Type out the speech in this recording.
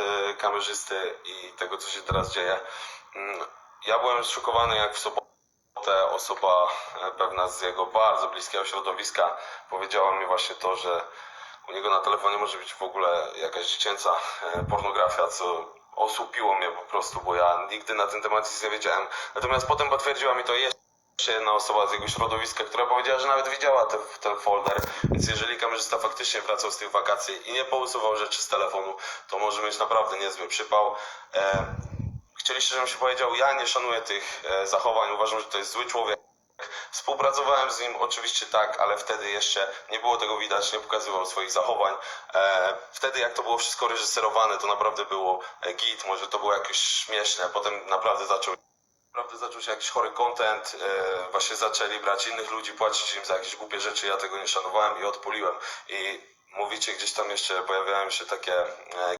e, kamerzysty i tego, co się teraz dzieje. Mm, Ja byłem zszokowany, jak w sobotę osoba e, pewna z jego bardzo bliskiego środowiska powiedziała mi właśnie to, że u niego na telefonie może być w ogóle jakaś dziecięca e, pornografia, co osłupiło mnie po prostu, bo ja nigdy na ten temat nic nie wiedziałem. Natomiast potem potwierdziła mi to jeszcze jedna osoba z jego środowiska, która powiedziała, że nawet widziała te, ten folder, więc jeżeli kamerzysta faktycznie wracał z tych wakacji i nie pousuwał rzeczy z telefonu, to może mieć naprawdę niezły przypał. E, chcieliście, żebym się powiedział, ja nie szanuję tych e, zachowań, uważam, że to jest zły człowiek. Współpracowałem z nim, oczywiście tak, ale wtedy jeszcze nie było tego widać, nie pokazywał swoich zachowań. E, wtedy jak to było wszystko reżyserowane, to naprawdę było e, git, może to było jakieś śmieszne, potem naprawdę zaczął Naprawdę zaczął się jakiś chory content, e, właśnie zaczęli brać innych ludzi, płacić im za jakieś głupie rzeczy, ja tego nie szanowałem i odpuliłem. I mówicie, gdzieś tam jeszcze pojawiają się takie e,